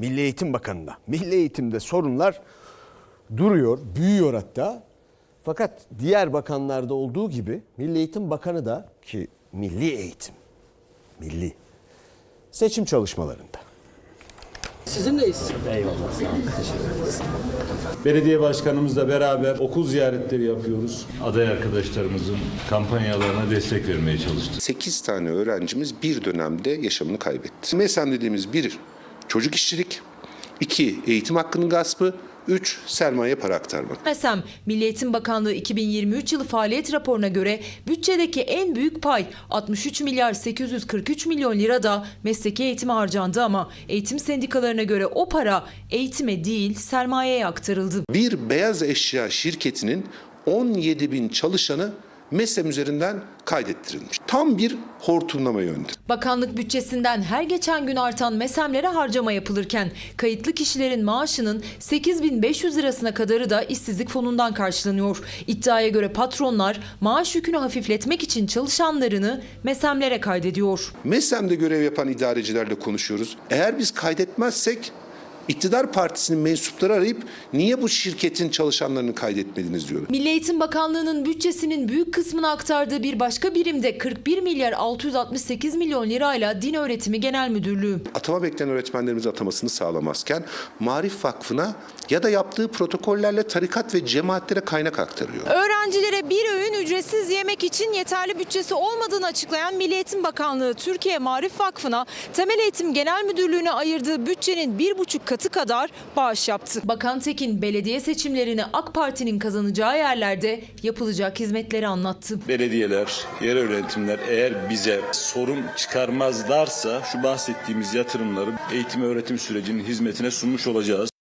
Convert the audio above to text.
Milli Eğitim Bakanı'na. Milli eğitimde sorunlar duruyor, büyüyor hatta. Fakat diğer bakanlarda olduğu gibi Milli Eğitim Bakanı da ki milli eğitim, milli seçim çalışmalarında. Sizinleyiz. Belediye başkanımızla beraber okul ziyaretleri yapıyoruz. Aday arkadaşlarımızın kampanyalarına destek vermeye çalıştık. 8 tane öğrencimiz bir dönemde yaşamını kaybetti. MESEM dediğimiz bir çocuk işçilik, iki eğitim hakkının gaspı, üç sermaye para aktarmak. MESEM, Milli Eğitim Bakanlığı 2023 yılı faaliyet raporuna göre bütçedeki en büyük pay 63 milyar 843 milyon lira da mesleki eğitime harcandı ama eğitim sendikalarına göre o para eğitime değil sermayeye aktarıldı. Bir beyaz eşya şirketinin 17 bin çalışanı MESEM üzerinden kaydettirilmiş. Tam bir hortumlama yöntemi. Bakanlık bütçesinden her geçen gün artan mesemlere harcama yapılırken kayıtlı kişilerin maaşının 8500 lirasına kadarı da işsizlik fonundan karşılanıyor. İddiaya göre patronlar maaş yükünü hafifletmek için çalışanlarını mesemlere kaydediyor. MESEM'de görev yapan idarecilerle konuşuyoruz. Eğer biz kaydetmezsek iktidar partisinin mensupları arayıp niye bu şirketin çalışanlarını kaydetmediniz diyorlar. Milli Eğitim Bakanlığı'nın bütçesinin büyük kısmını aktardığı bir başka birimde 41 milyar 668 milyon lirayla Din Öğretimi Genel Müdürlüğü. atama bekleyen öğretmenlerimiz atamasını sağlamazken Marif Vakfı'na ya da yaptığı protokollerle tarikat ve cemaatlere kaynak aktarıyor. Öğrencilere bir öğün ücretsiz yemek için yeterli bütçesi olmadığını açıklayan Milli Eğitim Bakanlığı Türkiye Marif Vakfı'na Temel Eğitim Genel Müdürlüğü'ne ayırdığı bütçenin bir buçuk katı kadar bağış yaptı. Bakan Tekin belediye seçimlerini AK Parti'nin kazanacağı yerlerde yapılacak hizmetleri anlattı. Belediyeler, yerel yönetimler eğer bize sorun çıkarmazlarsa şu bahsettiğimiz yatırımları eğitim öğretim sürecinin hizmetine sunmuş olacağız.